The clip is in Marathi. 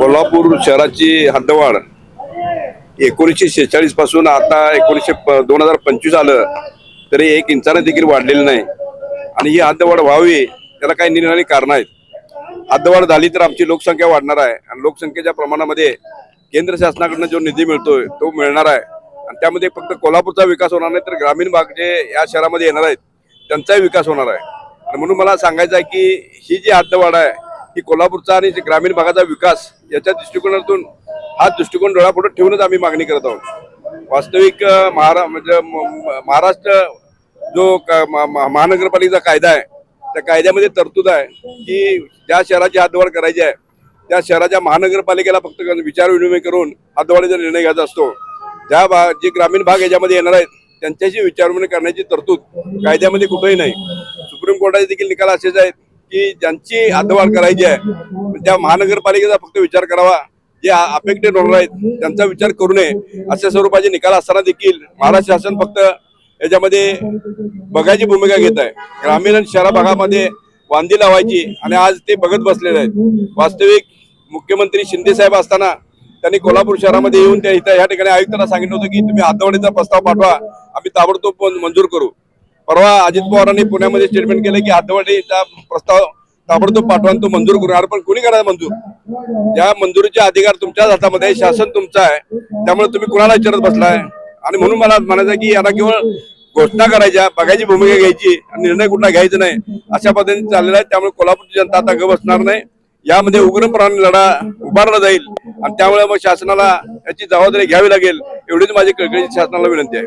कोल्हापूर शहराची हद्दवाढ. एकोणीसशे शेहेचाळीसपासून आता एकोणीसशे दोन हजार पंचवीस आलं तरी एक इंचाने देखील वाढलेली नाही. आणि ही हद्दवाढ व्हावी त्याला काही निरनिराळी कारण आहेत. हद्दवाढ झाली तर आमची लोकसंख्या वाढणार आहे. आणि लोकसंख्येच्या प्रमाणामध्ये केंद्र शासनाकडनं जो निधी मिळतोय तो मिळणार आहे. आणि त्यामध्ये फक्त कोल्हापूरचा विकास होणार नाही तर ग्रामीण भाग जे या शहरामध्ये येणार आहेत त्यांचाही विकास होणार आहे. आणि म्हणून मला सांगायचं आहे की ही जी हद्दवाढ आहे ही कोल्हापूरचा आणि ग्रामीण भागाचा विकास याच्या दृष्टिकोनातून हा दृष्टिकोन डोळ्यापुढे ठेवूनच आम्ही मागणी करत आहोत. वास्तविक महारा म्हणजे महाराष्ट्र जो महानगरपालिकेचा कायदा आहे त्या कायद्यामध्ये तरतूद आहे की ज्या शहराची हद्दवाढ करायची आहे त्या शहराच्या महानगरपालिकेला फक्त विचार विनिमय करून हातवाडीचा निर्णय घ्यायचा असतो. ज्या भा जे ग्रामीण भाग याच्यामध्ये येणार आहेत त्यांच्याशी विचारविनिमय करण्याची तरतूद कायद्यामध्ये कुठेही नाही. सुप्रीम कोर्टाचे देखील निकाल असेच आहेत की ज्यांची हद्दवाढ करायची आहे त्या महानगरपालिकेचा फक्त विचार करावा जे अफेक्टेड होणार आहेत त्यांचा विचार करू नये अशा स्वरूपाचे निकाल असताना देखील महाराष्ट्र शासन फक्त याच्यामध्ये बघायची भूमिका घेत आहे. ग्रामीण आणि शहरा भागामध्ये वांदी लावायची आणि आज ते बघत बसलेले आहेत. वास्तविक मुख्यमंत्री शिंदे साहेब असताना त्यांनी कोल्हापूर शहरामध्ये येऊन त्या इथं या ठिकाणी आयुक्तांना सांगितलं होतं की तुम्ही हद्दवाढीचा प्रस्ताव पाठवा आम्ही ताबडतोब मंजूर करू. परवा अजित पवारांनी पुण्यामध्ये स्टेटमेंट केलं की हद्दवाढीचा प्रस्ताव ताबडतोब पाठवा तो मंजूर करणार पण कोणी करणार मंजूर? ज्या मंजुरीचे अधिकार तुमच्याच हातामध्ये शासन तुमचं आहे त्यामुळे तुम्ही कुणाला विचारत बसलाय? आणि म्हणून मला म्हणायचं की याला केवळ घोषणा करायच्या बघायची भूमिका घ्यायची आणि निर्णय कुठला घ्यायचा नाही अशा पद्धतीने चाललेला आहे. त्यामुळे कोल्हापूरची जनता आता ग बसणार नाही. यामध्ये उग्रपणाने लढा उभारला जाईल आणि त्यामुळे मग शासनाला याची जबाबदारी घ्यावी लागेल एवढीच माझी कळकळीची शासनाला विनंती आहे.